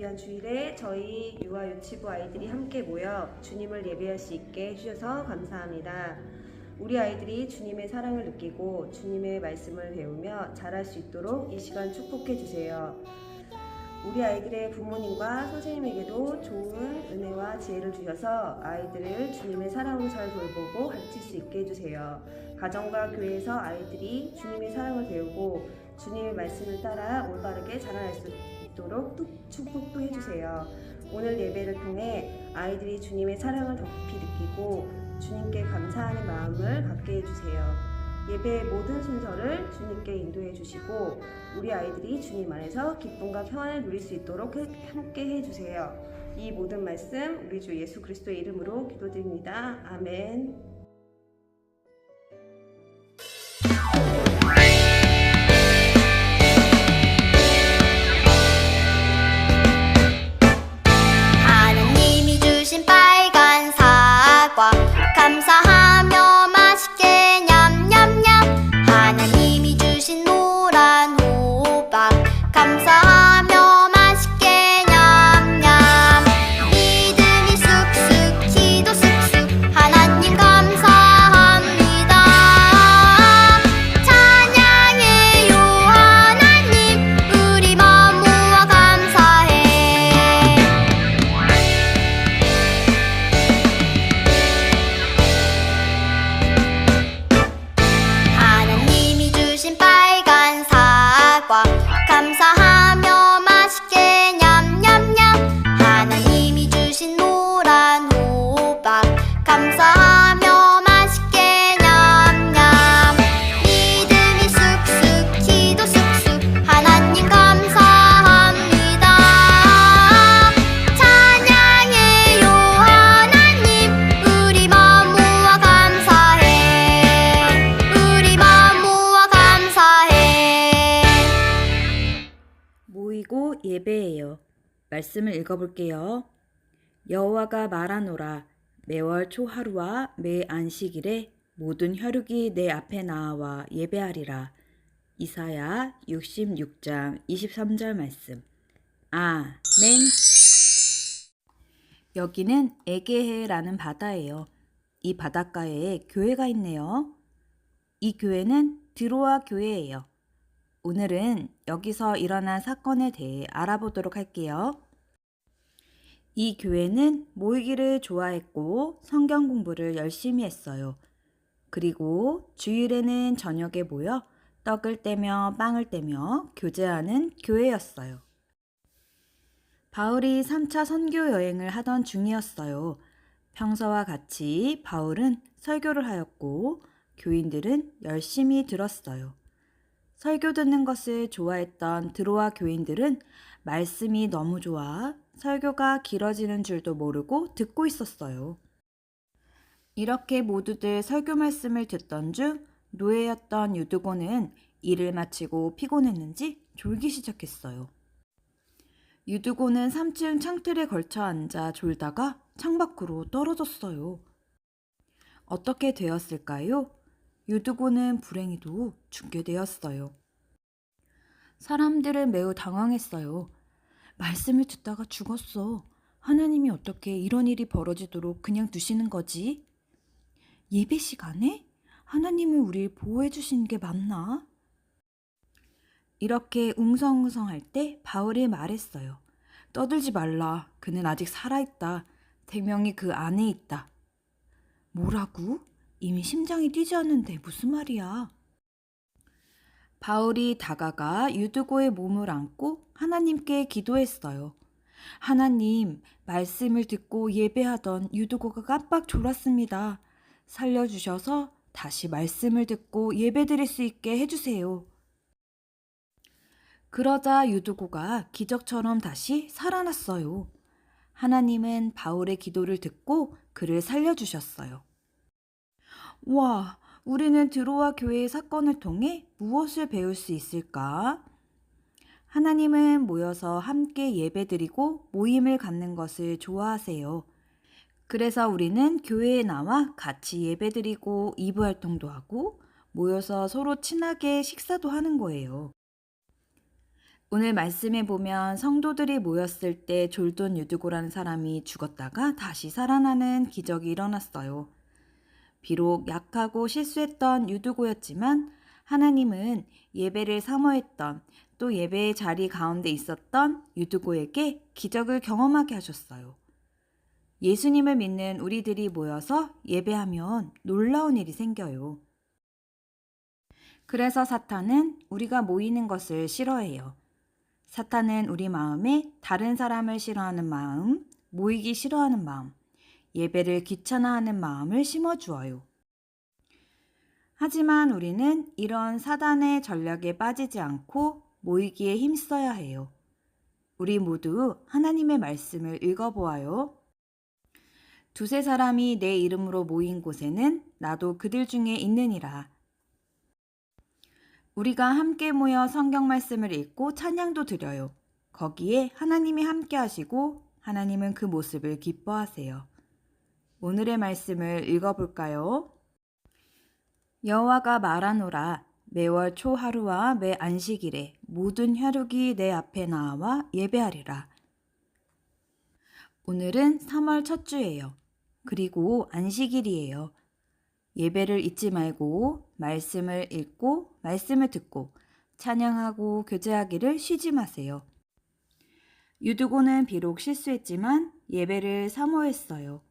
귀한 주일에 저희 유아 유치부 아이들이 함께 모여 주님을 예배할 수 있게 해주셔서 감사합니다. 우리 아이들이 주님의 사랑을 느끼고 주님의 말씀을 배우며 자랄 수 있도록 이 시간 축복해 주세요. 우리 아이들의 부모님과 선생님에게도 좋은 은혜와 지혜를 주셔서 아이들을 주님의 사랑으로 잘 돌보고 가르칠 수 있게 해주세요. 가정과 교회에서 아이들이 주님의 사랑을 배우고 주님의 말씀을 따라 올바르게 자라날 수 있도록 또 축복도 해주세요. 오늘 예배를 통해 아이들이 주님의 사랑을 더 깊이 느끼고 주님께 감사하는 마음을 갖게 해주세요. 예배의 모든 순서를 주님께 인도해 주시고 우리 아이들이 주님 안에서 기쁨과 평안을 누릴 수 있도록 해- 함께 해 주세요. 이 모든 말씀 우리 주 예수 그리스도의 이름으로 기도드립니다. 아멘. 모이고 예배해요. 말씀을 읽어볼게요. 여호와가 말하노라 매월 초하루와 매 안식일에 모든 혈육이 내 앞에 나와 예배하리라. 이사야 66장 23절 말씀. 아멘. 여기는 에게해라는 바다예요. 이 바닷가에 교회가 있네요. 이 교회는 드로아 교회예요. 오늘은 여기서 일어난 사건에 대해 알아보도록 할게요. 이 교회는 모이기를 좋아했고 성경 공부를 열심히 했어요. 그리고 주일에는 저녁에 모여 떡을 떼며 빵을 떼며 교제하는 교회였어요. 바울이 3차 선교 여행을 하던 중이었어요. 평소와 같이 바울은 설교를 하였고 교인들은 열심히 들었어요. 설교 듣는 것을 좋아했던 드로아 교인들은 말씀이 너무 좋아 설교가 길어지는 줄도 모르고 듣고 있었어요. 이렇게 모두들 설교 말씀을 듣던 중 노예였던 유두고는 일을 마치고 피곤했는지 졸기 시작했어요. 유두고는 3층 창틀에 걸쳐 앉아 졸다가 창밖으로 떨어졌어요. 어떻게 되었을까요? 유두고는 불행히도 죽게 되었어요. 사람들은 매우 당황했어요. 말씀을 듣다가 죽었어. 하나님이 어떻게 이런 일이 벌어지도록 그냥 두시는 거지? 예배 시간에 하나님은 우리를 보호해 주시는 게 맞나? 이렇게 웅성웅성할 때 바울이 말했어요. 떠들지 말라. 그는 아직 살아있다. 생명이 그 안에 있다. 뭐라고? 이미 심장이 뛰지 않는데 무슨 말이야? 바울이 다가가 유두고의 몸을 안고 하나님께 기도했어요. 하나님, 말씀을 듣고 예배하던 유두고가 깜빡 졸았습니다. 살려주셔서 다시 말씀을 듣고 예배드릴 수 있게 해주세요. 그러자 유두고가 기적처럼 다시 살아났어요. 하나님은 바울의 기도를 듣고 그를 살려주셨어요. 와, 우리는 드로아 교회의 사건을 통해 무엇을 배울 수 있을까? 하나님은 모여서 함께 예배드리고 모임을 갖는 것을 좋아하세요. 그래서 우리는 교회에 나와 같이 예배드리고 이브 활동도 하고 모여서 서로 친하게 식사도 하는 거예요. 오늘 말씀에 보면 성도들이 모였을 때 졸돈 유두고라는 사람이 죽었다가 다시 살아나는 기적이 일어났어요. 비록 약하고 실수했던 유두고였지만 하나님은 예배를 사모했던 또 예배의 자리 가운데 있었던 유두고에게 기적을 경험하게 하셨어요. 예수님을 믿는 우리들이 모여서 예배하면 놀라운 일이 생겨요. 그래서 사탄은 우리가 모이는 것을 싫어해요. 사탄은 우리 마음에 다른 사람을 싫어하는 마음, 모이기 싫어하는 마음, 예배를 귀찮아하는 마음을 심어주어요. 하지만 우리는 이런 사단의 전략에 빠지지 않고 모이기에 힘써야 해요. 우리 모두 하나님의 말씀을 읽어보아요. 두세 사람이 내 이름으로 모인 곳에는 나도 그들 중에 있느니라. 우리가 함께 모여 성경 말씀을 읽고 찬양도 드려요. 거기에 하나님이 함께 하시고 하나님은 그 모습을 기뻐하세요. 오늘의 말씀을 읽어볼까요? 여호와가 말하노라 매월 초 하루와 매 안식일에 모든 혈육이 내 앞에 나와 예배하리라. 오늘은 3월 첫 주예요. 그리고 안식일이에요. 예배를 잊지 말고 말씀을 읽고 말씀을 듣고 찬양하고 교제하기를 쉬지 마세요. 유두고는 비록 실수했지만 예배를 사모했어요.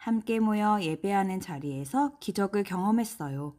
함께 모여 예배하는 자리에서 기적을 경험했어요.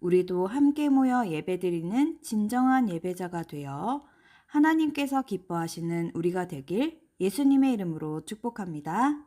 우리도 함께 모여 예배드리는 진정한 예배자가 되어 하나님께서 기뻐하시는 우리가 되길 예수님의 이름으로 축복합니다.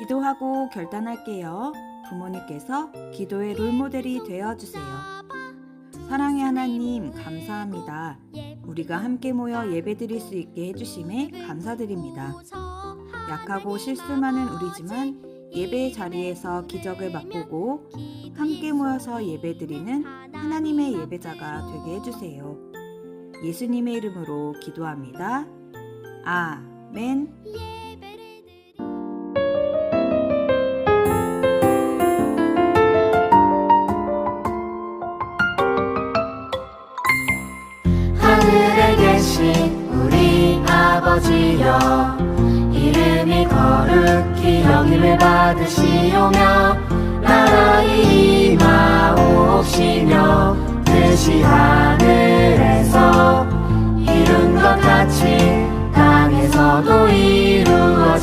기도하고 결단할게요. 부모님께서 기도의 롤모델이 되어 주세요. 사랑의 하나님, 감사합니다. 우리가 함께 모여 예배드릴 수 있게 해주심에 감사드립니다. 약하고 실수 많은 우리지만 예배의 자리에서 기적을 맛보고 함께 모여서 예배드리는 하나님의 예배자가 되게 해주세요. 예수님의 이름으로 기도합니다. 아멘. 하늘에 계신 우리 아버지여 이름이 거룩히 여김을 받으시오며 나라의 임하옵시며 뜻이 하늘에서 이룬 것 같이 땅에서도 이루어